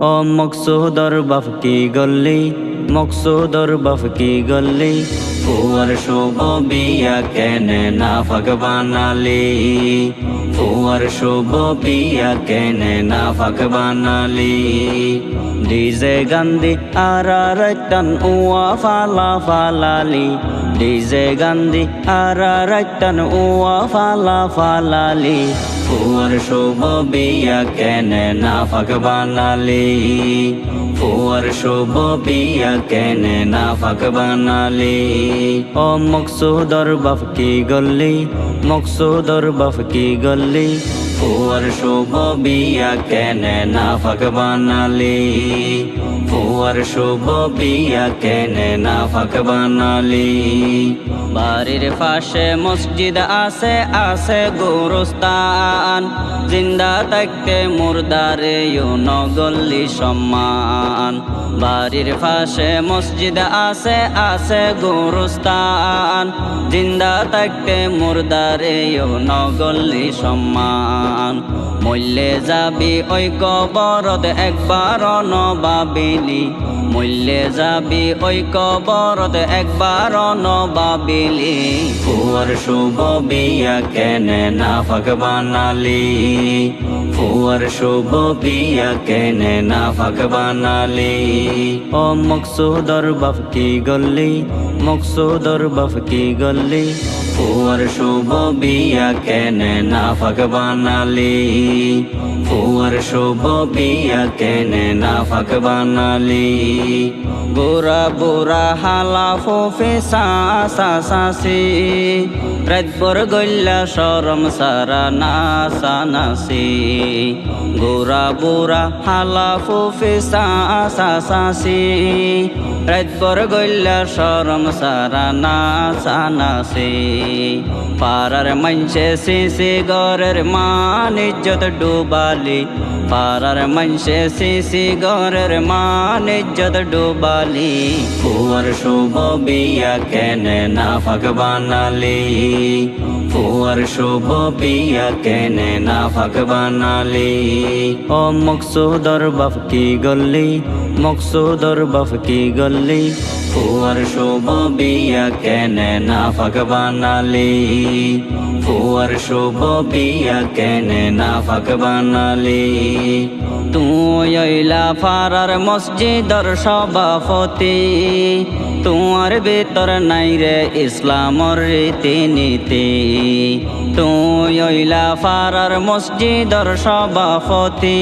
ও মকসুদর বাপ কি গল্লি মকসুদর বাপ কি গল্লি ফুয়ার শুভ বিয়া কেনে না ফাগ বানালি। ফুয়ার শুভ বিয়া কেনে না ফাগ বানালি। ডিজে গান্ধি আর রতন উয়া ফালা ফালালি। ডিজে গান্ধি আর রতন উয়া ফালা ফালালি। ফুয়ার শুভ বিয়া কেনে না বানালি? ফুয়ার শুভ বিয়া কেনে না বানালি? ও মকসুদর কি গল্লি মকসুদর কি গল্লি ফুয়ার শুভ বিয়া কেনে না বানালি? ফুয়ার শুভ বিয়া কেনে না বানালি? বাড়ির পাশে মসজিদ আছে আছে গোরস্তান জিন্দা থাকতে মুর্দারে নগল্লি সম্মান। বাড়ির পাশে মসজিদ আছে আছে গোরস্তান জিন্দা থাকতে মুর্দারে নগল্লি সম্মান। I'm. মূল্যে যাবি ওই কবরত একবার নবাবিলি। মূল্যে যাবি ওই কবরত একবার নবাবিলি। ফুয়ার শুভ বিয়া কেনে না ফাগ বানালি। ফুয়ার শুভ বিয়া কেনে না ফাগ বানালি। ও মকসুদর বাপ কি গল্লি মকসুদর বাপ কি গল্লি ফুয়ার শুভ বিয়া কেনে না ফাগ বানালি, ফুয়ার শুভ বিয়া কেনে না ফাগ বানালি। গোরা বোরা হালা ফোফে সাসি রাতভর গল্লা সরম সারা নাসা নাসি। গোরা বোরা হালা ফোফে সাসি রাতভর গল্লা সরম সারা নাসা নাসি। পারার মঞ্চে সিসি গরের মান ইজ্জত ডুবালি পারার মঞ্চে সিসি গরের মান ইজ্জত ডুবালি ফুয়ার শুভ বিয়া কেনে না ফাগ বানালি ফুয়ার শুভ বিয়া কেনে না ফাগ বানালি ও মকসুদর বাপ কি গল্লি মকসুদর বাপ কি গল্লি ফুয়ার শুভ বিয়া কেনে না বানালি? ফুয়ার শুভ বিয়া কেনে না ফাগ বানালি? তুই অইলা ফারার মসজিদর সভাপতি। তোমার ভিতর নাই রে ইসলামর রীতি নীতি তুই অইলা ফারার মসজিদর সভাপতি।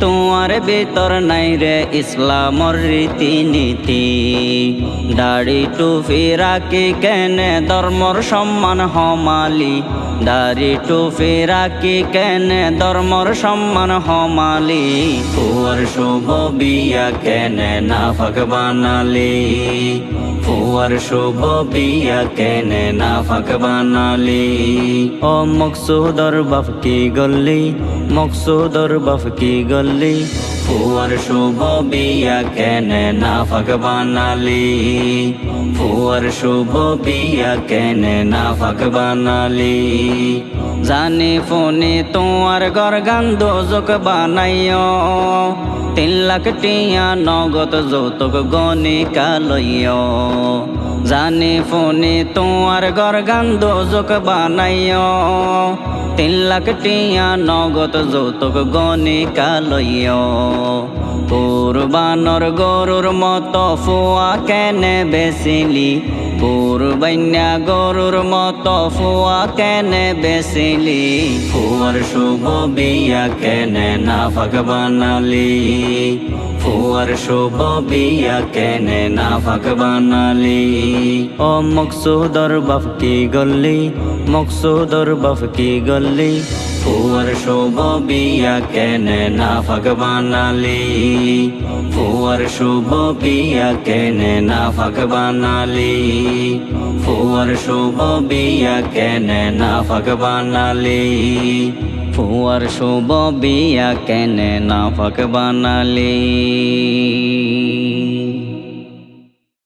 তোমার ভিতর নাই রে ইসলামর রীতি নীতি দাড়ি টুফি রাখি কেনে ধর্মর সম্মান হমালি? দাড়ি টুফি রাখি কেনে ধর্মর সম্মান হমালি? ফুয়ার শুভ বিয়া কেনে না ফাগ বানালি? ফুয়ার শুভ বিয়া কেনে না ফাগ বানালি? ও মকসুদর বাপ কি গল্লি মকসুদর বাপ কি গল্লি ফুয়ার শুভ বিয়া কেনে না ফাগ বানালি। ফুয়ার শুভ বিয়া কেনে না ফাগ বানালি। জানি ফোনে তোমার গর গান্ধ যোগ বানাইও তিন লাখ টিয়া নগদ যৌতুক গনি কালইও জানি ফোনে তোমার গর গান্ধ যোগ বানাইও তিন লাখ টিয়া নগদ যৌতুক গনি কালইও কুরবানর গরুর মতো ফুয়া কেনে বেসিলি? কুরবাইনা গরুর মতো ফুয়া কেনে বেসিলি? ফুয়ার শুভ বিয়া কেনে না ফাগ বানালি? ফুয়ার শুভ বিয়া কেনে না ফাগ বানালি? ও মকসুদর বাপ কি গল্লি বাপ কি গল্লি ফুয়ার শুভ বিয়া কেনে না ফাগ বানালি ফুয়ার শুভ বিয়া কেনে না ফাগ বানালি ফুয়ার শুভ বিয়া কেনে না ফাগ বানালি ফুয়ার শুভ বিয়া কেনে না ফাগ বানালি